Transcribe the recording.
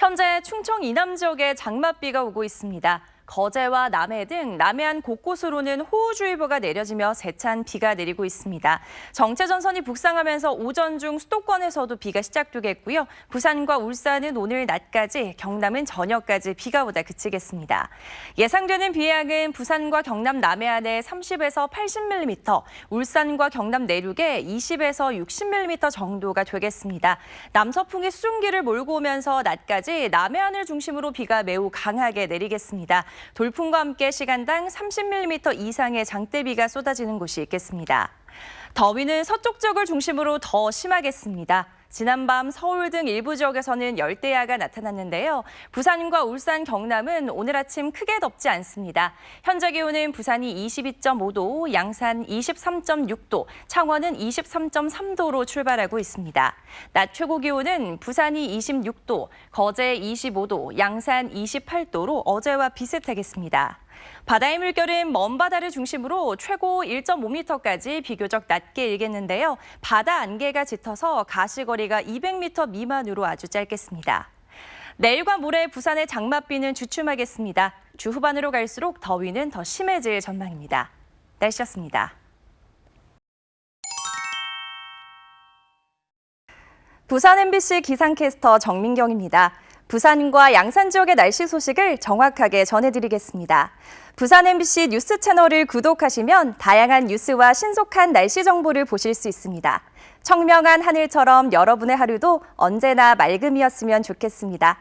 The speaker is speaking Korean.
현재 충청 이남 지역에 장맛비가 오고 있습니다. 거제와 남해 등 남해안 곳곳으로는 호우주의보가 내려지며 세찬 비가 내리고 있습니다. 정체전선이 북상하면서 오전 중 수도권에서도 비가 시작되겠고요. 부산과 울산은 오늘 낮까지, 경남은 저녁까지 비가 오다 그치겠습니다. 예상되는 비양은 부산과 경남 남해안에 30에서 80mm, 울산과 경남 내륙에 20에서 60mm 정도가 되겠습니다. 남서풍이 수증기를 몰고 오면서 낮까지 남해안을 중심으로 비가 매우 강하게 내리겠습니다. 돌풍과 함께 시간당 30mm 이상의 장대비가 쏟아지는 곳이 있겠습니다. 더위는 서쪽 지역을 중심으로 더 심하겠습니다. 지난밤 서울 등 일부 지역에서는 열대야가 나타났는데요. 부산과 울산, 경남은 오늘 아침 크게 덥지 않습니다. 현재 기온은 부산이 22.5도, 양산 23.6도, 창원은 23.3도로 출발하고 있습니다. 낮 최고 기온은 부산이 26도, 거제 25도, 양산 28도로 어제와 비슷하겠습니다. 바다의 물결은 먼 바다를 중심으로 최고 1.5m까지 비교적 낮게 일겠는데요. 바다 안개가 짙어서 가시거리가 200m 미만으로 아주 짧겠습니다. 내일과 모레 부산의 장맛비는 주춤하겠습니다. 주 후반으로 갈수록 더위는 더 심해질 전망입니다. 날씨였습니다. 부산 MBC 기상캐스터 정민경입니다. 부산과 양산 지역의 날씨 소식을 정확하게 전해드리겠습니다. 부산 MBC 뉴스 채널을 구독하시면 다양한 뉴스와 신속한 날씨 정보를 보실 수 있습니다. 청명한 하늘처럼 여러분의 하루도 언제나 맑음이었으면 좋겠습니다.